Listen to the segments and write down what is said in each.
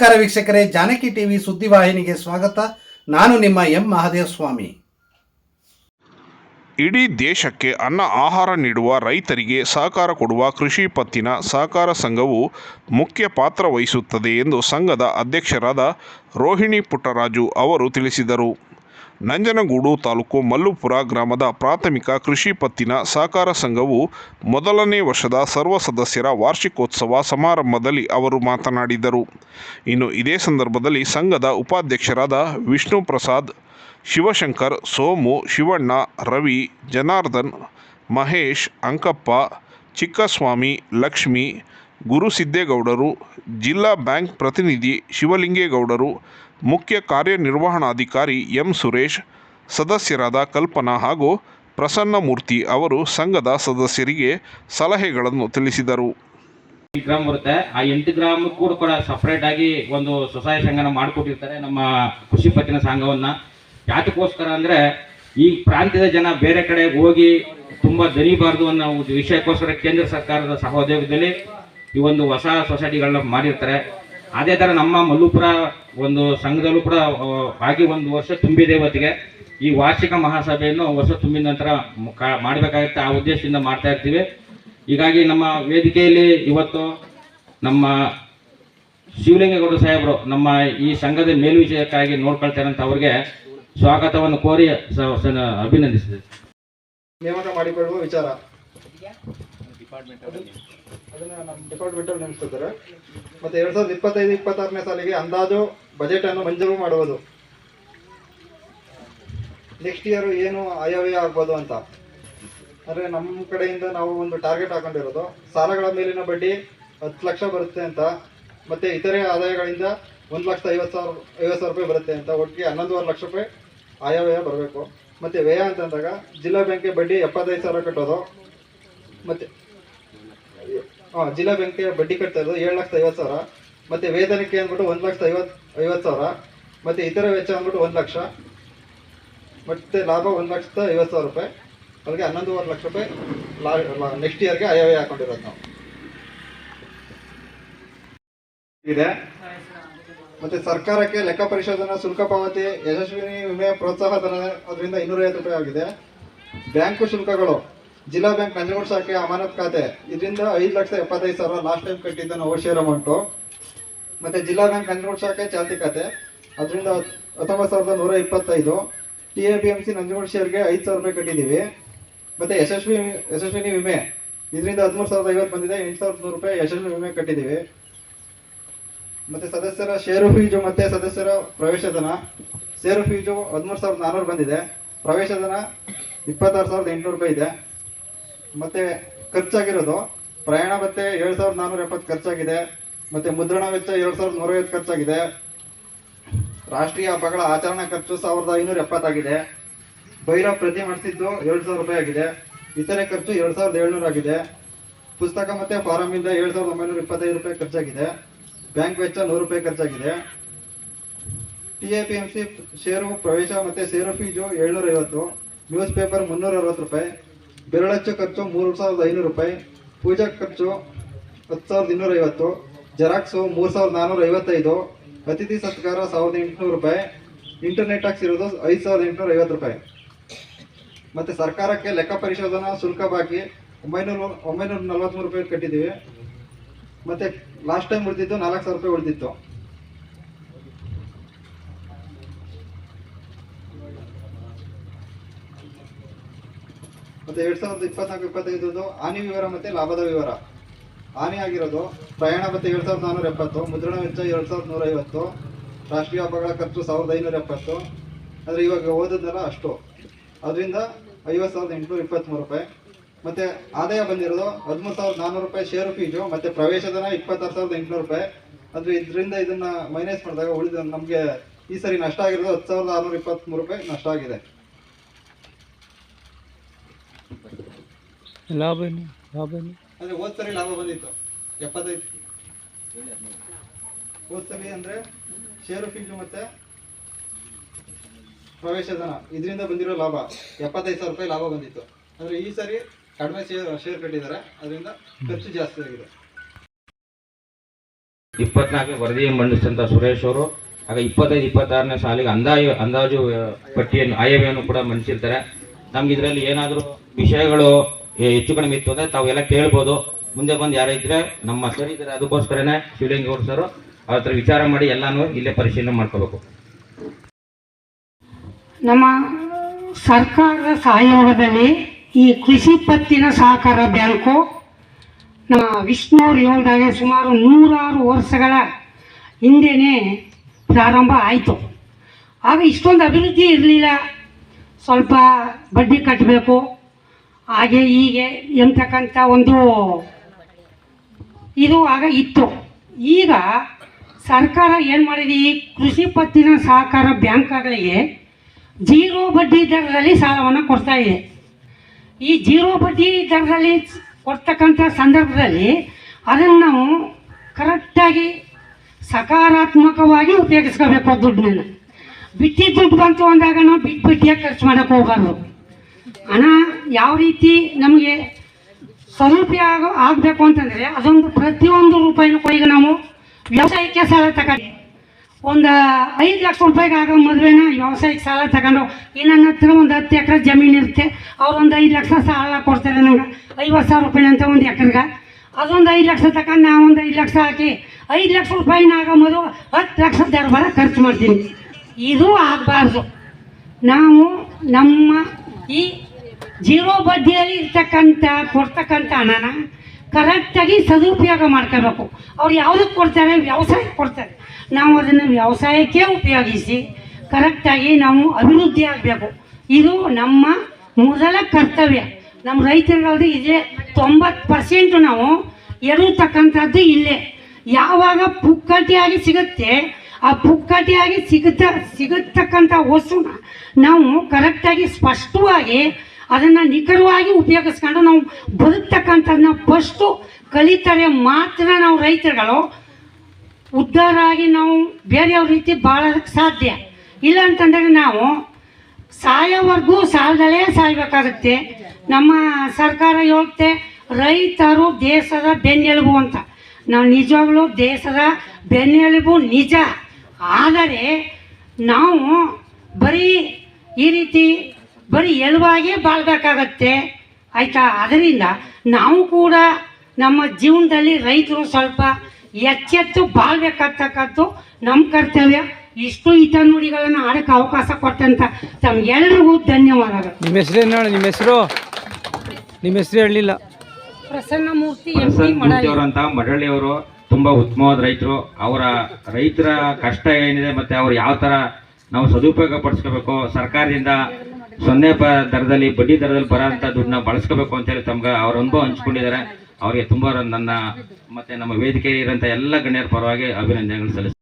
ನಮಸ್ಕಾರ ವೀಕ್ಷಕರೇ, ಜಾನಕಿ ಟಿವಿ ಸುದ್ದಿವಾಹಿನಿಗೆ ಸ್ವಾಗತ. ನಾನು ನಿಮ್ಮ ಎಂ ಮಹಾದೇವ ಸ್ವಾಮಿ ಇಡೀ ದೇಶಕ್ಕೆ ಅನ್ನ ಆಹಾರ ನೀಡುವ ರೈತರಿಗೆ ಸಹಕಾರ ಕೊಡುವ ಕೃಷಿ ಪತ್ತಿನ ಸಹಕಾರ ಸಂಘವು ಮುಖ್ಯ ಪಾತ್ರ ವಹಿಸುತ್ತದೆ ಎಂದು ಸಂಘದ ಅಧ್ಯಕ್ಷರಾದ ರೋಹಿಣಿ ಪುಟ್ಟರಾಜು ಅವರು ತಿಳಿಸಿದರು. ನಂಜನಗೂಡು ತಾಲೂಕು ಮಲ್ಲುಪುರ ಗ್ರಾಮದ ಪ್ರಾಥಮಿಕ ಕೃಷಿ ಪತ್ತಿನ ಸಹಕಾರ ಸಂಘವು ಮೊದಲನೇ ವರ್ಷದ ಸರ್ವ ಸದಸ್ಯರ ವಾರ್ಷಿಕೋತ್ಸವ ಸಮಾರಂಭದಲ್ಲಿ ಅವರು ಮಾತನಾಡಿದರು. ಇನ್ನು ಇದೇ ಸಂದರ್ಭದಲ್ಲಿ ಸಂಘದ ಉಪಾಧ್ಯಕ್ಷರಾದ ವಿಷ್ಣು ಪ್ರಸಾದ್ ಶಿವಶಂಕರ್, ಸೋಮು, ಶಿವಣ್ಣ, ರವಿ, ಜನಾರ್ದನ್, ಮಹೇಶ್, ಅಂಕಪ್ಪ, ಚಿಕ್ಕಸ್ವಾಮಿ, ಲಕ್ಷ್ಮಿ, ಗುರುಸಿದ್ದೇಗೌಡರು, ಜಿಲ್ಲಾ ಬ್ಯಾಂಕ್ ಪ್ರತಿನಿಧಿ ಶಿವಲಿಂಗೇಗೌಡರು ಮುಖ್ಯ ಕಾರ್ಯನಿರ್ವಹಣಾಧಿಕಾರಿ ಎಂ ಸುರೇಶ್, ಸದಸ್ಯರಾದ ಕಲ್ಪನಾ ಹಾಗೂ ಪ್ರಸನ್ನಮೂರ್ತಿ ಅವರು ಸಂಘದ ಸದಸ್ಯರಿಗೆ ಸಲಹೆಗಳನ್ನು ತಿಳಿಸಿದರು. ಗ್ರಾಮ್ ಬರುತ್ತೆ. ಆ ಎಂಟು ಗ್ರಾಮ್ ಕೂಡ ಕೂಡ ಸಪ್ರೇಟ್ ಆಗಿ ಒಂದು ಸ್ವಸಹಾಯ ಸಂಘನ ಮಾಡಿಕೊಟ್ಟಿರ್ತಾರೆ ನಮ್ಮ ಕೃಷಿ ಪತ್ತಿನ ಸಂಘವನ್ನ. ಯಾತಕ್ಕೋಸ್ಕರ ಅಂದ್ರೆ ಈ ಪ್ರಾಂತ್ಯದ ಜನ ಬೇರೆ ಕಡೆ ಹೋಗಿ ತುಂಬಾ ದನಿಬಾರದು ಅನ್ನೋ ಒಂದು ವಿಷಯಕ್ಕೋಸ್ಕರ ಕೇಂದ್ರ ಸರ್ಕಾರದ ಸಹೋದ್ಯೋಗದಲ್ಲಿ ಈ ಒಂದು ಹೊಸ ಸೊಸೈಟಿಗಳನ್ನ ಮಾಡಿರ್ತಾರೆ. ಅದೇ ಥರ ನಮ್ಮ ಮಲ್ಲುಪುರ ಒಂದು ಸಂಘದಲ್ಲೂ ಕೂಡ ಆಗಿ ಒಂದು ವರ್ಷ ತುಂಬಿದೆ ಇವತ್ತಿಗೆ. ಈ ವಾರ್ಷಿಕ ಮಹಾಸಭೆಯನ್ನು ವರ್ಷ ತುಂಬಿದ ನಂತರ ಮಾಡಬೇಕಾಗುತ್ತೆ ಮಾಡ್ಬೇಕಾಗುತ್ತೆ ಆ ಉದ್ದೇಶದಿಂದ ಮಾಡ್ತಾ ಇರ್ತೀವಿ. ಹೀಗಾಗಿ ನಮ್ಮ ವೇದಿಕೆಯಲ್ಲಿ ಇವತ್ತು ನಮ್ಮ ಶಿವಲಿಂಗೇಗೌಡ ಸಾಹೇಬರು ನಮ್ಮ ಈ ಸಂಘದ ಮೇಲ್ವಿಷಯಕ್ಕಾಗಿ ನೋಡ್ಕೊಳ್ತಾರಂತ ಅಂತ ಅವ್ರಿಗೆ ಸ್ವಾಗತವನ್ನು ಕೋರಿ ಸ- ಸ- ಅಭಿನಂದಿಸಿದೆ. ನೇಮಕ ಮಾಡಿಕೊಳ್ಳುವ ವಿಚಾರ. ಅದನ್ನ ನಮ್ಮ ಡಿಪಾರ್ಟ್ಮೆಂಟ್ ಅಲ್ಲಿ ನೇಮಿಸ್ಕೊತಾರೆ ಮತ್ತೆ ಎರಡ್ ಸಾವಿರದ ಇಪ್ಪತ್ತೈದು, ಇಪ್ಪತ್ತಾರನೇ ಸಾಲಿಗೆ ಅಂದಾಜು ಬಜೆಟ್ ಅನ್ನು ಮಂಜೂರು ಮಾಡುವುದು. ನೆಕ್ಸ್ಟ್ ಇಯರ್ ಏನು ಆಯವ್ಯಯ ಆಗ್ಬೋದು ಅಂತ. ಅಂದ್ರೆ ನಮ್ಮ ಕಡೆಯಿಂದ ನಾವು ಒಂದು ಟಾರ್ಗೆಟ್ ಹಾಕೊಂಡಿರೋದು, ಸಾಲಗಳ ಮೇಲಿನ ಬಡ್ಡಿ ಹತ್ತು ಲಕ್ಷ ಬರುತ್ತೆ ಅಂತ, ಮತ್ತೆ ಇತರೆ ಆದಾಯಗಳಿಂದ ಒಂದು ಲಕ್ಷದ ಐವತ್ತು ಸಾವಿರ ಐವತ್ತು ಸಾವಿರ ರೂಪಾಯಿ ಬರುತ್ತೆ ಅಂತ, ಒಟ್ಟಿಗೆ ಹನ್ನೊಂದುವರೆ ಲಕ್ಷ ರೂಪಾಯಿ ಆಯವ್ಯಯ ಬರಬೇಕು. ಮತ್ತೆ ವ್ಯಯ ಅಂತಂದಾಗ ಜಿಲ್ಲಾ ಬ್ಯಾಂಕ್ಗೆ ಬಡ್ಡಿ ಎಪ್ಪತ್ತೈದು ಸಾವಿರ ಕಟ್ಟೋದು. ಮತ್ತೆ ಜಿಲ್ಲಾ ಬ್ಯಾಂಕ್ಗೆ ಬಡ್ಡಿ ಕಟ್ತಾ ಇರೋದು ಏಳು ಲಕ್ಷದ ಐವತ್ತು ಸಾವಿರ. ಮತ್ತೆ ವೇತನಕ್ಕೆ ಅಂದ್ಬಿಟ್ಟು ಒಂದು ಲಕ್ಷದ ಐವತ್ತು ಐವತ್ತು ಸಾವಿರ. ಮತ್ತೆ ಇತರ ವೆಚ್ಚ ಅಂದ್ಬಿಟ್ಟು ಒಂದು ಲಕ್ಷ. ಮತ್ತೆ ಲಾಭ ಒಂದು ಲಕ್ಷದ ಐವತ್ತು ಸಾವಿರ ರೂಪಾಯಿ. ಅಲ್ಲಿಗೆ ಹನ್ನೊಂದುವರೆ ಲಕ್ಷ ರೂಪಾಯಿ ಲಾ ನೆಕ್ಸ್ಟ್ ಇಯರ್ಗೆ ಐ ಹಾಕೊಂಡಿರೋದು ನಾವು. ಇದೆ. ಮತ್ತೆ ಸರ್ಕಾರಕ್ಕೆ ಲೆಕ್ಕ ಪರಿಶೋಧನಾ ಶುಲ್ಕ ಪಾವತಿ, ಯಶಸ್ವಿನಿ ವಿಮೆ ಪ್ರೋತ್ಸಾಹ ಧನ, ಅದರಿಂದ ಇನ್ನೂರೈವತ್ತು ರೂಪಾಯಿ ಆಗಿದೆ. ಬ್ಯಾಂಕು ಶುಲ್ಕಗಳು. ಜಿಲ್ಲಾ ಬ್ಯಾಂಕ್ ನಂಜನಗೂಡು ಶಾಖೆ ಅಮಾನತ್ ಖಾತೆ. ಇದರಿಂದ ಐದು ಲಕ್ಷ ಎಪ್ಪತ್ತೈದು ಸಾವಿರ ಲಾಸ್ಟ್ ಟೈಮ್ ಕಟ್ಟಿದ್ದ ನಾವು ಶೇರ್ ಅಮೌಂಟು ಮತ್ತೆ ಜಿಲ್ಲಾ ಬ್ಯಾಂಕ್ ನಂಜನಗೂಡು ಶಾಖೆ ಚಾಲ್ತಿ ಖಾತೆ. ಅದರಿಂದ ಹತ್ತೊಂಬತ್ತು ಸಾವಿರದ ನೂರ ಇಪ್ಪತ್ತೈದು. T A P M C Nanjangud ಶೇರ್ಗೆ ಐದು ಸಾವಿರ ರೂಪಾಯಿ ಕಟ್ಟಿದ್ದೀವಿ. ಮತ್ತೆ ಯಶಸ್ವಿ, ಯಶಸ್ವಿನಿ ವಿಮೆ. ಇದರಿಂದ ಹದಿಮೂರು ಸಾವಿರದ ಐವತ್ತು ಬಂದಿದೆ. ಎಂಟು ಸಾವಿರದ ನೂರು ರೂಪಾಯಿ ಯಶಸ್ವಿ ವಿಮೆ ಕಟ್ಟಿದ್ದೀವಿ. ಮತ್ತೆ ಸದಸ್ಯರ ಷೇರು ಫೀಜು ಮತ್ತೆ ಸದಸ್ಯರ ಪ್ರವೇಶಧನ. ಷೇರು ಫೀಜು ಹದಿಮೂರು ಸಾವಿರದ ನಾನ್ನೂರು ಬಂದಿದೆ. ಪ್ರವೇಶಧನ ಇಪ್ಪತ್ತಾರು ಸಾವಿರದ ಎಂಟುನೂರು ರೂಪಾಯಿ ಇದೆ. ಮತ್ತೆ ಖರ್ಚಾಗಿರೋದು. ಪ್ರಯಾಣ ಭತ್ತೆ ಏಳು ಸಾವಿರದ ನಾನ್ನೂರ ಎಪ್ಪತ್ತು ಖರ್ಚಾಗಿದೆ. ಮತ್ತೆ ಮುದ್ರಣ ವೆಚ್ಚ ಏಳು ಸಾವಿರದ ನೂರೈವತ್ತು ಖರ್ಚಾಗಿದೆ. ರಾಷ್ಟ್ರೀಯ ಹಬ್ಬಗಳ ಆಚರಣಾ ಖರ್ಚು ಸಾವಿರದ ಐನೂರ ಎಪ್ಪತ್ತಾಗಿದೆ ಭೈರವ್ ಪ್ರತಿ ಮಾಡಿಸಿದ್ದು ಏಳು ಸಾವಿರ ರೂಪಾಯಿ ಆಗಿದೆ. ಇತರೆ ಖರ್ಚು ಎರಡು ಸಾವಿರದ ಏಳ್ನೂರು ಆಗಿದೆ. ಪುಸ್ತಕ ಮತ್ತೆ ಫಾರಂ ಇಂದ ಏಳು ಸಾವಿರದ ಒಂಬೈನೂರ ಇಪ್ಪತ್ತೈದು ರೂಪಾಯಿ ಖರ್ಚಾಗಿದೆ. ಬ್ಯಾಂಕ್ ವೆಚ್ಚ ನೂರು ರೂಪಾಯಿ ಖರ್ಚಾಗಿದೆ. T A P M C share ಪ್ರವೇಶ ಮತ್ತೆ ಷೇರು ಫೀಜು ಏಳ್ನೂರ ಐವತ್ತು. ನ್ಯೂಸ್ ಪೇಪರ್ ಮುನ್ನೂರ ಅರವತ್ತು ರೂಪಾಯಿ. ಬೆರಳಚ್ಚು ಖರ್ಚು ಮೂರು ಸಾವಿರದ ಐನೂರು ರೂಪಾಯಿ, ಪೂಜಾ ಖರ್ಚು ಹತ್ತು ಸಾವಿರದ ಇನ್ನೂರ ಐವತ್ತು, ಜೆರಾಕ್ಸು ಮೂರು ಸಾವಿರದ ನಾನ್ನೂರ ಐವತ್ತೈದು, ಅತಿಥಿ ಸತ್ಕಾರ ಸಾವಿರದ ಎಂಟುನೂರು ರೂಪಾಯಿ ಇಂಟರ್ನೆಟ್ ಟ್ಯಾಕ್ಸ್ ಇರೋದು ಐದು ಸಾವಿರದ ಎಂಟುನೂರ ಐವತ್ತು ರೂಪಾಯಿ. ಮತ್ತು ಸರ್ಕಾರಕ್ಕೆ ಲೆಕ್ಕ ಪರಿಶೋಧನಾ ಶುಲ್ಕ ಬಾಕಿ ಒಂಬೈನೂರ ಒಂಬೈನೂರ ನಲ್ವತ್ಮೂರು ರೂಪಾಯಿ ಕಟ್ಟಿದ್ದೀವಿ. ಮತ್ತು ಲಾಸ್ಟ್ ಟೈಮ್ ಉಳಿದಿದ್ದು ನಾಲ್ಕು ಸಾವಿರ ರೂಪಾಯಿ ಉಳಿದಿತ್ತು. ಮತ್ತೆ ಎರಡ್ ಸಾವಿರದ ಇಪ್ಪತ್ನಾಲ್ಕು ಇಪ್ಪತ್ತೈದು ಹಾನಿ ವಿವರ ಮತ್ತೆ ಲಾಭದ ವಿವರ. ಹಾನಿ ಆಗಿರೋದು ಪ್ರಯಾಣ ಮತ್ತು ಎರಡು ಸಾವಿರದ ನಾನ್ನೂರ ಎಪ್ಪತ್ತು ಮುದ್ರಣ ವೆಚ್ಚ ಎರಡು ಸಾವಿರದ ನೂರ ಐವತ್ತು ರಾಷ್ಟ್ರೀಯ ಹಬ್ಬಗಳ ಖರ್ಚು ಸಾವಿರದ ಐನೂರ ಎಪ್ಪತ್ತು ಆದರೆ ಇವಾಗ ಓದೋದಲ್ಲ ಅಷ್ಟು. ಅದರಿಂದ ಐವತ್ತು ಸಾವಿರದ ಎಂಟುನೂರ ಇಪ್ಪತ್ತ್ಮೂರು ರೂಪಾಯಿ. ಮತ್ತೆ ಆದಾಯ ಬಂದಿರೋದು ಹದಿಮೂರು ಸಾವಿರದ ನಾನ್ನೂರು ರೂಪಾಯಿ ಷೇರು ಫೀಜು ಮತ್ತೆ ಪ್ರವೇಶಧನ ಇಪ್ಪತ್ತಾರು ಸಾವಿರದ ಎಂಟುನೂರು ರೂಪಾಯಿ. ಅಂದ್ರೆ ಇದರಿಂದ ಇದನ್ನ ಮೈನಸ್ ಮಾಡಿದಾಗ ಉಳಿದ ನಮಗೆ ಈ ಸರಿ ನಷ್ಟ ಆಗಿರೋದು ಹತ್ತು ಸಾವಿರದ ಆರುನೂರ ಇಪ್ಪತ್ತ್ಮೂರು ರೂಪಾಯಿ ನಷ್ಟ ಆಗಿದೆ. ಲಾಭ ಏನು? ಲಾಭ ಏನು? ಅಂದ್ರೆ ಹೋದ ಸರಿ ಲಾಭ ಬಂದಿತ್ತು. ಎಪ್ಪತ್ತೈದು. ಹೋದ ಸರಿ ಅಂದ್ರೆ ಶೇರು ಫೀಸು ಮತ್ತೆ ಪ್ರವೇಶಧನ ಇದರಿಂದ ಬಂದಿರೋ ಲಾಭ. ಎಪ್ಪತ್ತೈದು ಸಾವಿರ ರೂಪಾಯಿ ಲಾಭ ಬಂದಿತ್ತು. ಅಂದ್ರೆ ಈ ಸರಿ ಕಡಿಮೆ ಶೇರ್ ಶೇರ್ ಕಟ್ಟಿದ್ದಾರೆ. ಅದರಿಂದ ಖರ್ಚು ಜಾಸ್ತಿ ಆಗಿದೆ. ಇಪ್ಪತ್ನಾಲ್ಕು ವರದಿ ಮಂಡಿಸಿದಂಥ ಸುರೇಶ್ ಅವರು? ಆಗ ಇಪ್ಪತ್ತೈದು ಇಪ್ಪತ್ತಾರನೇ ಸಾಲಿಗೆ ಅಂದಾಜು ಅಂದಾಜು ಪಟ್ಟಿಯನ್ನು ಆಯವ್ಯವನ್ನು ಕೂಡ ಮಂಡಿಸಿರ್ತಾರೆ. ನಮ್ಗೆ ಇದರಲ್ಲಿ ಏನಾದರೂ ವಿಷಯಗಳು ಹೆಚ್ಚು ಕಡಿಮೆ ಇತ್ತು ಅಂದರೆ ತಾವೆಲ್ಲ ಕೇಳ್ಬೋದು. ಮುಂದೆ ಬಂದು ಯಾರೇ ಇದ್ರೆ ನಮ್ಮ ಸರ್ ಇದ್ದಾರೆ ಅದಕ್ಕೋಸ್ಕರನೇ ಶಿವಲಿಂಗೌಡ ಸರ್ ಅವ್ರ ವಿಚಾರ ಮಾಡಿ ಎಲ್ಲಾನು ಇಲ್ಲೇ ಪರಿಶೀಲನೆ ಮಾಡ್ಕೋಬೇಕು. ನಮ್ಮ ಸರ್ಕಾರದ ಸಹಯೋಗದಲ್ಲಿ ಈ ಕೃಷಿ ಪತ್ತಿನ ಸಹಕಾರ ಬ್ಯಾಂಕು ನಮ್ಮ ವಿಷ್ಣುವ್ರು ಹೇಳ್ದಾಗೆ ಸುಮಾರು ನೂರಾರು ವರ್ಷಗಳ ಹಿಂದೆನೇ ಪ್ರಾರಂಭ ಆಯಿತು. ಆಗ ಇಷ್ಟೊಂದು ಅಭಿವೃದ್ಧಿ ಇರಲಿಲ್ಲ. ಸ್ವಲ್ಪ ಬಡ್ಡಿ ಕಟ್ಟಬೇಕು ಹಾಗೆ ಹೀಗೆ ಎಂತಕ್ಕಂಥ ಒಂದು ಇದು ಆಗ ಇತ್ತು. ಈಗ ಸರ್ಕಾರ ಏನು ಮಾಡಿದೆ? ಈ ಕೃಷಿ ಪತ್ತಿನ ಸಹಕಾರ ಬ್ಯಾಂಕ್ಗಳಿಗೆ ಜೀರೋ ಬಡ್ಡಿ ದರದಲ್ಲಿ ಸಾಲವನ್ನು ಕೊಡ್ತಾ ಇದೆ. ಈ ಜೀರೋ ಬಡ್ಡಿ ದರದಲ್ಲಿ ಕೊಡ್ತಕ್ಕಂಥ ಸಂದರ್ಭದಲ್ಲಿ ಅದನ್ನು ನಾವು ಕರೆಕ್ಟಾಗಿ ಸಕಾರಾತ್ಮಕವಾಗಿ ಉಪಯೋಗಿಸ್ಕೋಬೇಕು ದುಡ್ಡನ್ನ. ಬಿಟ್ಟಿ ದುಡ್ಡು ಬಂತು ಅಂದಾಗ ನಾವು ಬಿಟ್ಟು ಬಿಟ್ಟಿಯಾಗಿ ಖರ್ಚು ಮಾಡೋಕ್ಕೆ ಹೋಗಬಾರ್ದು. ಹಣ ಯಾವ ರೀತಿ ನಮಗೆ ಸದುಪಯೋಗ ಆಗ ಆಗಬೇಕು ಅಂತಂದರೆ ಅದೊಂದು ಪ್ರತಿಯೊಂದು ರೂಪಾಯಿನೂ ಕೂಡ ಈಗ ನಾವು ವ್ಯವಸಾಯಕ್ಕೆ ಸಾಲ ತಗೊಂಡು ಒಂದು ಐದು ಲಕ್ಷ ರೂಪಾಯಿಗೆ ಆಗೋ ಮದುವೆನ ವ್ಯವಸಾಯಕ್ಕೆ ಸಾಲ ತಗೊಂಡು ಇನ್ನೊಂದು ನನ್ನ ಹತ್ರ ಒಂದು ಹತ್ತು ಎಕರೆ ಜಮೀನು ಇರುತ್ತೆ. ಅವ್ರು ಒಂದು ಐದು ಲಕ್ಷ ಸಾಲ ಕೊಡ್ತಾರೆ ನಂಗೆ. ಐವತ್ತು ಸಾವಿರ ರೂಪಾಯಿ ಅಂತ ಒಂದು ಎಕರೆಗೆ. ಅದೊಂದು ಐದು ಲಕ್ಷ ತಗೊಂಡು ನಾವು ಒಂದು ಐದು ಲಕ್ಷ ಹಾಕಿ ಐದು ಲಕ್ಷ ರೂಪಾಯಿನ ಆಗೋ ಮದುವೆ ಹತ್ತು ಲಕ್ಷ ದರ್ಬಾರ ಖರ್ಚು ಮಾಡ್ತೀನಿ. ಇದು ಆಗಬಾರ್ದು. ನಾವು ನಮ್ಮ ಈ ಜೀರೋ ಬಡ್ಡಿಯಲ್ಲಿ ಇರ್ತಕ್ಕಂಥ, ಕೊಡ್ತಕ್ಕಂಥ ಹಣನ ಕರೆಕ್ಟಾಗಿ ಸದುಪಯೋಗ ಮಾಡ್ಕೋಬೇಕು. ಅವ್ರು ಯಾವುದಕ್ಕೆ ಕೊಡ್ತಾರೆ? ವ್ಯವಸಾಯಕ್ಕೆ ಕೊಡ್ತಾರೆ. ನಾವು ಅದನ್ನು ವ್ಯವಸಾಯಕ್ಕೆ ಉಪಯೋಗಿಸಿ ಕರೆಕ್ಟಾಗಿ ನಾವು ಅಭಿವೃದ್ಧಿ ಆಗಬೇಕು. ಇದು ನಮ್ಮ ಮೊದಲ ಕರ್ತವ್ಯ. ನಮ್ಮ ರೈತರಲ್ಲಿ ಇದೇ ತೊಂಬತ್ತು ಪರ್ಸೆಂಟು ನಾವು ಎಡುತಕ್ಕಂಥದ್ದು ಇಲ್ಲೇ. ಯಾವಾಗ ಪುಕ್ಕಟಿಯಾಗಿ ಸಿಗುತ್ತೆ ಆ ಪುಕ್ಕಟಿಯಾಗಿ ಸಿಗುತ್ತ ಸಿಗತಕ್ಕಂಥ ವಸ್ತುನ ನಾವು ಕರೆಕ್ಟಾಗಿ ಸ್ಪಷ್ಟವಾಗಿ ಅದನ್ನು ನಿಖರವಾಗಿ ಉಪಯೋಗಿಸ್ಕೊಂಡು ನಾವು ಬದುಕ್ತಕ್ಕಂಥದ್ದನ್ನ ಫಸ್ಟು ಕಲಿತರೆ ಮಾತ್ರ ನಾವು ರೈತರುಗಳು ಉದ್ಧಾರ ಆಗಿ ನಾವು ಬೇರೆಯವ್ರ ರೀತಿ ಬಾಳೋದಕ್ಕೆ ಸಾಧ್ಯ. ಇಲ್ಲ ಅಂತಂದರೆ ನಾವು ಸಾಯೋವರೆಗೂ ಸಾಲದಲ್ಲೇ ಸಾಯಬೇಕಾಗುತ್ತೆ. ನಮ್ಮ ಸರ್ಕಾರ ಹೇಳುತ್ತೆ ರೈತರು ದೇಶದ ಬೆನ್ನೆಲುಬು ಅಂತ. ನಾವು ನಿಜವಾಗ್ಲೂ ದೇಶದ ಬೆನ್ನೆಲುಬು ನಿಜ. ಆದರೆ ನಾವು ಬರೀ ಈ ರೀತಿ ಬರೀ ಎಲುವಾಗೇ ಬಾಳ್ಬೇಕಾಗತ್ತೆ. ಆಯಿತಾ? ಅದರಿಂದ ನಾವು ಕೂಡ ನಮ್ಮ ಜೀವನದಲ್ಲಿ ರೈತರು ಸ್ವಲ್ಪ ಎಚ್ಚೆತ್ತು ಬಾಳ್ಬೇಕಾಗ್ತಕ್ಕದ್ದು ನಮ್ಮ ಕರ್ತವ್ಯ. ಇಷ್ಟು ಹಿತ ನುಡಿಗಳನ್ನು ಆಡೋಕ್ಕೆ ಅವಕಾಶ ಕೊಟ್ಟಂತ ತಮ್ಗೆಲ್ರಿಗೂ ಧನ್ಯವಾದಗಳು. ನಿಮ್ಮ ಹೆಸರು ನಿಮ್ಮ ಹೆಸರು? ನಿಮ್ಮ ಹೆಸರು ಹೇಳಲಿಲ್ಲ. ಪ್ರಸನ್ನ ಮೂರ್ತಿ ಎಂ ಪಿ ಮಡಳ್ಳಿಯವರು. ತುಂಬಾ ಉತ್ತಮವಾದ ರೈತರು. ಅವರ ರೈತರ ಕಷ್ಟ ಏನಿದೆ ಮತ್ತೆ ಅವ್ರು ಯಾವ ತರ ನಾವು ಸದುಪಯೋಗ ಪಡಿಸ್ಕೋಬೇಕು, ಸರ್ಕಾರದಿಂದ ಸೊನ್ನೆ ಪ ದರದಲ್ಲಿ, ಬಡ್ಡಿ ದರದಲ್ಲಿ ಬರೋಂಥ ದುಡ್ಡನ್ನ ಬಳಸ್ಕೋಬೇಕು ಅಂತೇಳಿ ತಮ್ಗೆ ಅವ್ರ ಅನುಭವ ಹಂಚ್ಕೊಂಡಿದ್ದಾರೆ. ಅವರಿಗೆ ತುಂಬಾ ನನ್ನ ಮತ್ತೆ ನಮ್ಮ ವೇದಿಕೆಯಲ್ಲಿ ಎಲ್ಲ ಗಣ್ಯರ ಪರವಾಗಿ ಅಭಿನಂದನೆಗಳು ಸಲ್ಲಿಸ್ತಾರೆ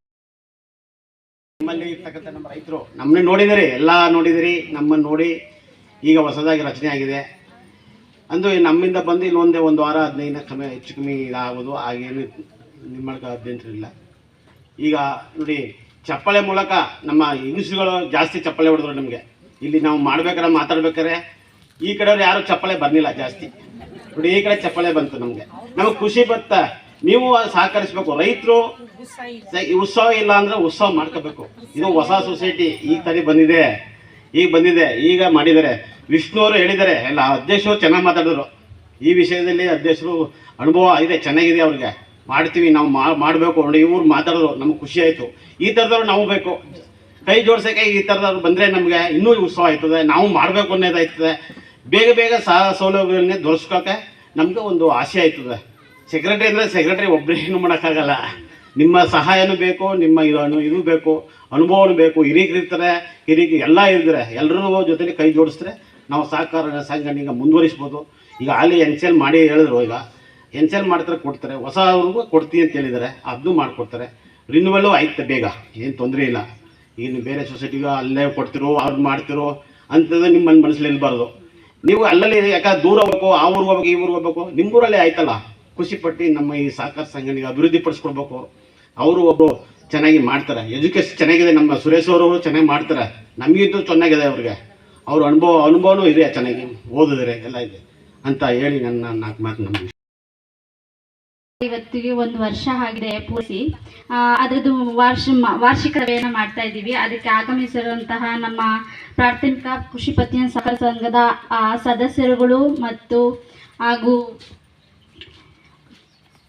ನಮ್ಮಲ್ಲಿ ಇರ್ತಕ್ಕಂಥ ನಮ್ಮ ರೈತರು ನಮ್ಮನ್ನೇ ನೋಡಿದಿರಿ, ಎಲ್ಲ ನೋಡಿದಿರಿ ನಮ್ಮನ್ನು ನೋಡಿ ಈಗ ಹೊಸದಾಗಿ ರಚನೆ ಆಗಿದೆ. ಅಂದು ನಮ್ಮಿಂದ ಬಂದು ಇಲ್ಲೊಂದೇ ಒಂದು ವಾರ ಹದಿನೈದು ಕಮ್ಮಿ, ಹೆಚ್ಚು ಕಮ್ಮಿ ಇದಾಗೋದು, ಹಾಗೇನು ನಿಮ್ಮಳ್ಕ ಅಭ್ಯಂತರಿಲ್ಲ ಈಗ ನೋಡಿ, ಚಪ್ಪಳೆ ಮೂಲಕ ನಮ್ಮ ಹೆಂಗಸುಗಳು ಜಾಸ್ತಿ ಚಪ್ಪಳೆ ಹೊಡೆದ್ರು ನಮಗೆ. ಇಲ್ಲಿ ನಾವು ಮಾಡ್ಬೇಕಾರೆ ಮಾತಾಡ್ಬೇಕಾರೆ ಈ ಕಡೆಯವ್ರು ಯಾರು ಚಪ್ಪಳೆ ಬರ್ಲಿಲ್ಲ ಜಾಸ್ತಿ. ನೋಡಿ, ಈ ಕಡೆ ಚಪ್ಪಳೆ ಬಂತು ನಮಗೆ. ನಮಗೆ ಖುಷಿ ಬತ್ತ ನೀವು ಸಹಕರಿಸ್ಬೇಕು. ರೈತರು ಉತ್ಸವ ಇಲ್ಲ ಅಂದ್ರೆ ಉತ್ಸವ ಮಾಡ್ಕೋಬೇಕು. ಇದು ಹೊಸ ಸೊಸೈಟಿ ಈಗ ತರಿ ಬಂದಿದೆ, ಈಗ ಬಂದಿದೆ. ಈಗ ಮಾಡಿದ್ದಾರೆ. ವಿಷ್ಣು ಅವರು ಹೇಳಿದ್ದಾರೆ. ಎಲ್ಲ ಅಧ್ಯಕ್ಷರು ಚೆನ್ನಾಗಿ ಮಾತಾಡಿದ್ರು. ಈ ವಿಷಯದಲ್ಲಿ ಅಧ್ಯಕ್ಷರು ಅನುಭವ ಇದೆ, ಚೆನ್ನಾಗಿದೆ ಅವ್ರಿಗೆ. ಮಾಡ್ತೀವಿ, ನಾವು ಮಾಡಬೇಕು ನೋಡಿ ಇವ್ರು ಮಾತಾಡೋದು ನಮ್ಗೆ ಖುಷಿ ಆಯಿತು. ಈ ಥರದವ್ರು ನಾವು ಬೇಕು. ಕೈ ಜೋಡಿಸೋಕೆ ಈ ಥರದವ್ರು ಬಂದರೆ ನಮಗೆ ಇನ್ನೂ ಉತ್ಸವ ಆಯ್ತದೆ, ನಾವು ಮಾಡಬೇಕು ಅನ್ನೋದಾಯ್ತದೆ. ಬೇಗ ಬೇಗ ಸಹ ಸೌಲಭ್ಯಗಳನ್ನೇ ದೊರಸ್ಕೋಕೆ ನಮಗೆ ಒಂದು ಆಸೆ ಆಯ್ತದೆ. ಸೆಕ್ರೆಟರಿ ಅಂದರೆ ಸೆಕ್ರೆಟರಿ ಒಬ್ಬರೇ ಏನು ಮಾಡೋಕ್ಕಾಗಲ್ಲ. ನಿಮ್ಮ ಸಹಾಯನೂ ಬೇಕು, ನಿಮ್ಮ ಇದು ಇದು ಬೇಕು, ಅನುಭವನೂ ಬೇಕು. ಹಿರಿಯರು ಇರ್ತಾರೆ ಹಿರಿಯ ಎಲ್ಲ ಇರ್ತಾರೆ. ಎಲ್ಲರೂ ಜೊತೆಲಿ ಕೈ ಜೋಡಿಸಿದ್ರೆ ನಾವು ಸಹಕಾರ ಸಂಘಟನೆಗೆ ಮುಂದುವರಿಸ್ಬೋದು. ಈಗ ಅಲ್ಲಿ ಎನ್ ಸಿ ಎಲ್ ಮಾಡಿ ಹೇಳಿದ್ರು ಈಗ. ಎನ್ ಸಿ ಎಲ್ ಮಾಡ್ತಾರೆ ಕೊಡ್ತಾರೆ ಹೊಸವ್ರಿಗೂ ಕೊಡ್ತೀನಿ ಅಂತ ಹೇಳಿದ್ದಾರೆ. ಅದನ್ನು ಮಾಡಿಕೊಡ್ತಾರೆ. ರಿನ್ಯೂವಲ್ಲು ಆಯ್ತು ಬೇಗ. ಏನು ತೊಂದರೆ ಇಲ್ಲ. ಇನ್ನು ಬೇರೆ ಸೊಸೈಟಿಗೂ ಅಲ್ಲೇ ಕೊಡ್ತಿರೋ ಅವ್ರು ಮಾಡ್ತಿರೋ ಅಂಥದ್ದು ನಿಮ್ಮ ಮನಸ್ಸಲ್ಲಿ ಇರಬಾರ್ದು ನೀವು ಅಲ್ಲಲ್ಲಿ ಯಾಕಂದ್ರೆ ದೂರ ಹೋಗ್ಬೇಕು, ಆ ಊರಿಗೆ ಹೋಗ್ಬೇಕು, ಈ ಊರಿಗೆ ಹೋಗ್ಬೇಕು? ನಿಮ್ಮೂರಲ್ಲೇ ಆಯ್ತಲ್ಲ. ಖುಷಿಪಟ್ಟು ನಮ್ಮ ಈ ಸಹಕಾರ ಸಂಘನಿಗೆ ಅಭಿವೃದ್ಧಿ ಪಡಿಸ್ಕೊಡ್ಬೇಕು. ಅವರು ಒಬ್ಬರು ಚೆನ್ನಾಗಿ ಮಾಡ್ತಾರೆ. ಎಜುಕೇಶನ್ ಚೆನ್ನಾಗಿದೆ. ನಮ್ಮ ಸುರೇಶ್ ಅವರು ಚೆನ್ನಾಗಿ ಮಾಡ್ತಾರೆ. ನಮಗಿಂತೂ ಚೆನ್ನಾಗಿದೆ ಅವ್ರಿಗೆ. ಅವ್ರ ಅನುಭವ ಅನುಭವನೂ ಇದೆ ಚೆನ್ನಾಗಿ. ಓದಿದ್ರೆ ಎಲ್ಲ ಇದೆ. ಅಂತ ಹೇಳಿ ನನ್ನ ನಾಲ್ಕು ಮಾತು ನಮಗೆ ಇವತ್ತಿಗೆ ಒಂದು ವರ್ಷ ಆಗಿದೆ ಪೂರ್ತಿ. ಅದರದ್ದು ವಾರ್ಷ ವಾರ್ಷಿಕ ಸಭೆಯನ್ನು ಮಾಡ್ತಾ ಇದ್ದೀವಿ. ಅದಕ್ಕೆ ಆಗಮಿಸಿರುವಂತಹ ನಮ್ಮ ಪ್ರಾಥಮಿಕ ಕೃಷಿ ಪತ್ತಿನ ಸಹಕಾರ ಸಂಘದ ಸದಸ್ಯರುಗಳು ಮತ್ತು ಹಾಗೂ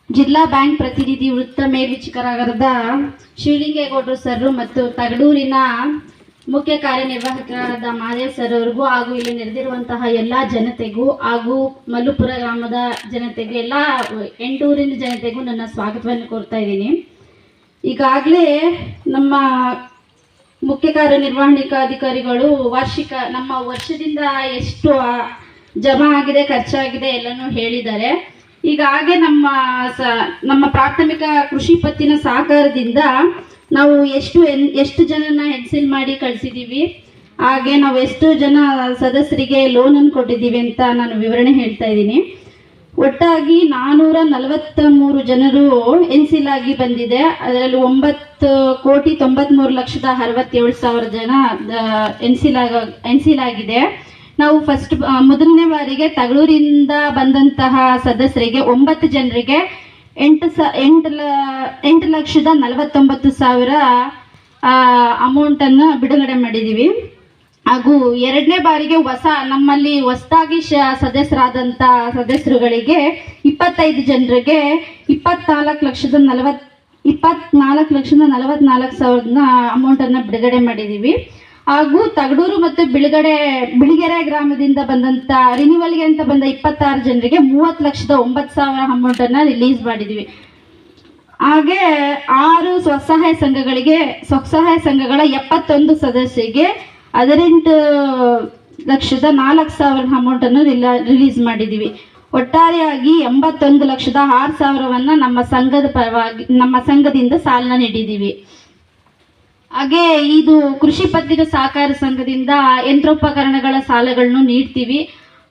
ಜಿಲ್ಲಾ ಬ್ಯಾಂಕ್ ಪ್ರತಿನಿಧಿ ವೃತ್ತ ಮೇಲ್ವಿಚಾರಕರಾದ ಶಿವಲಿಂಗೇಗೌಡರು ಸರ್ ಮತ್ತು ತಗಡೂರಿನ ಮುಖ್ಯ ಕಾರ್ಯನಿರ್ವಾಹಕರಾದ ಮಹದೇವ್ ಸರ್ ಅವ್ರಿಗೂ ಹಾಗೂ ಇಲ್ಲಿ ನೆರೆದಿರುವಂತಹ ಎಲ್ಲ ಜನತೆಗೂ ಹಾಗೂ ಮಲ್ಲುಪುರ ಗ್ರಾಮದ ಜನತೆಗೂ, ಎಲ್ಲ ಎಂಟೂರಿನ ಜನತೆಗೂ ನನ್ನ ಸ್ವಾಗತವನ್ನು ಕೋರ್ತಾ ಇದ್ದೀನಿ. ಈಗಾಗಲೇ ನಮ್ಮ ಮುಖ್ಯ ಕಾರ್ಯನಿರ್ವಹಣಿಕಾಧಿಕಾರಿಗಳು ವಾರ್ಷಿಕ, ನಮ್ಮ ವರ್ಷದಿಂದ ಎಷ್ಟು ಜಮಾ ಆಗಿದೆ, ಖರ್ಚಾಗಿದೆ ಎಲ್ಲನೂ ಹೇಳಿದ್ದಾರೆ. ಈಗ ಹಾಗೆ ನಮ್ಮ ಸ, ನಮ್ಮ ಪ್ರಾಥಮಿಕ ಕೃಷಿ ಪತ್ತಿನ ಸಹಕಾರದಿಂದ ನಾವು ಎಷ್ಟು ಎಷ್ಟು ಜನನ ಹೆಡ್ಸಿಲ್ ಮಾಡಿ ಕಳಿಸಿದ್ದೀವಿ ಹಾಗೆ ನಾವು ಎಷ್ಟು ಜನ ಸದಸ್ಯರಿಗೆ ಲೋನನ್ನು ಕೊಟ್ಟಿದ್ದೀವಿ ಅಂತ ನಾನು ವಿವರಣೆ ಹೇಳ್ತಾ ಇದ್ದೀನಿ. ಒಟ್ಟಾಗಿ ನಾನ್ನೂರ ನಲವತ್ತ ಮೂರು ಜನರು ಎನ್ಸಿಲ್ ಆಗಿ ಬಂದಿದೆ. ಅದರಲ್ಲಿ ಒಂಬತ್ತು ಕೋಟಿ ತೊಂಬತ್ಮೂರು ಲಕ್ಷದ ಅರವತ್ತೇಳು ಸಾವಿರ ಜನ ಎನ್ಸಿಲ್ ಆಗ ಎನ್ಸಿಲ್ ಆಗಿದೆ. ನಾವು ಫಸ್ಟ್ ಮೊದಲನೇ ಬಾರಿಗೆ ತಗಳೂರಿಂದ ಬಂದಂತಹ ಸದಸ್ಯರಿಗೆ ಒಂಬತ್ತು ಜನರಿಗೆ ಎಂಟು ಸ, ಎಂಟು ಲ, ಎಂಟು ಲಕ್ಷದ ನಲವತ್ತೊಂಬತ್ತು ಸಾವಿರ ಅಮೌಂಟನ್ನು ಬಿಡುಗಡೆ ಮಾಡಿದ್ದೀವಿ ಹಾಗೂ ಎರಡನೇ ಬಾರಿಗೆ ಹೊಸ, ನಮ್ಮಲ್ಲಿ ಹೊಸದಾಗಿ ಶ ಸದಸ್ಯರಾದಂಥ ಸದಸ್ಯರುಗಳಿಗೆ ಇಪ್ಪತ್ತೈದು ಜನರಿಗೆ ಇಪ್ಪತ್ನಾಲ್ಕು ಲಕ್ಷದ ನಲವತ್ತು ಇಪ್ಪತ್ನಾಲ್ಕು ಲಕ್ಷದ ನಲವತ್ನಾಲ್ಕು ಸಾವಿರದ ಅಮೌಂಟನ್ನು ಬಿಡುಗಡೆ ಮಾಡಿದ್ದೀವಿ ಹಾಗೂ ತಗಡೂರು ಮತ್ತು ಬಿಳುಗಡೆ, ಬಿಳಿಗೆರೆ ಗ್ರಾಮದಿಂದ ಬಂದಂಥ ರಿನಿವಲ್ಗೆ ಅಂತ ಬಂದ ಇಪ್ಪತ್ತಾರು ಜನರಿಗೆ ಮೂವತ್ತು ಲಕ್ಷದ ಒಂಬತ್ತು ಸಾವಿರ ಅಮೌಂಟನ್ನು ರಿಲೀಸ್ ಮಾಡಿದ್ದೀವಿ ಹಾಗೆ ಆರು ಸ್ವಸಹಾಯ ಸಂಘಗಳಿಗೆ, ಸ್ವಸಹಾಯ ಸಂಘಗಳ ಎಪ್ಪತ್ತೊಂದು ಸದಸ್ಯರಿಗೆ ಹದಿನೆಂಟು ಲಕ್ಷದ ನಾಲ್ಕು ಸಾವಿರ ಅಮೌಂಟನ್ನು ರಿಲ ರಿಲೀಸ್ ಮಾಡಿದ್ದೀವಿ ಒಟ್ಟಾರೆಯಾಗಿ ಎಂಬತ್ತೊಂದು ಲಕ್ಷದ ಆರು ಸಾವಿರವನ್ನು ನಮ್ಮ ಸಂಘದ ಪರವಾಗಿ, ನಮ್ಮ ಸಂಘದಿಂದ ಸಾಲನ ನೀಡಿದ್ದೀವಿ. ಹಾಗೆ ಇದು ಕೃಷಿ ಪತ್ತಿನ ಸಹಕಾರ ಸಂಘದಿಂದ ಯಂತ್ರೋಪಕರಣಗಳ ಸಾಲಗಳನ್ನು ನೀಡ್ತೀವಿ.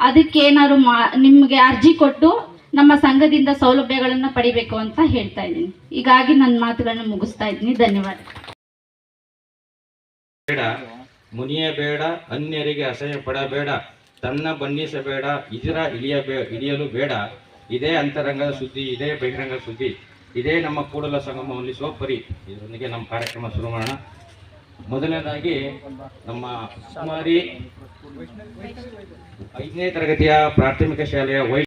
ಅದಕ್ಕೆ ಏನಾದ್ರು ಮಾ, ನಿಮಗೆ ಅರ್ಜಿ ಕೊಟ್ಟು ನಮ್ಮ ಸಂಘದಿಂದ ಸೌಲಭ್ಯಗಳನ್ನು ಪಡಿಬೇಕು ಅಂತ ಹೇಳ್ತಾ ಇದ್ದೀನಿ. ಹೀಗಾಗಿ ನನ್ನ ಮಾತುಗಳನ್ನು ಮುಗಿಸ್ತಾ ಇದ್ದೀನಿ. ಧನ್ಯವಾದ. ಬೇಡ, ಮುನಿಯಬೇಡ, ಅನ್ಯರಿಗೆ ಅಸಹ್ಯ ಪಡಬೇಡ, ತನ್ನ ಬಣ್ಣಿಸಬೇಡ, ಇದರ ಇಳಿಯಬೇ, ಇಳಿಯಲು ಬೇಡ. ಇದೇ ಅಂತರಂಗದ ಸುದ್ದಿ, ಇದೇ ಬಹಿರಂಗ ಸುದ್ದಿ. ಇದೇ ನಮ್ಮ ಕೂಡಲ ಸಂಗಮದಲ್ಲಿ ಪರಿ ಇದರೊಂದಿಗೆ ನಮ್ಮ ಕಾರ್ಯಕ್ರಮ ಶುರು ಮಾಡೋಣ. ಮೊದಲನೇದಾಗಿ ನಮ್ಮ ಕುಮಾರಿ ಐದನೇ ತರಗತಿಯ ಪ್ರಾಥಮಿಕ ಶಾಲೆಯ ವೈ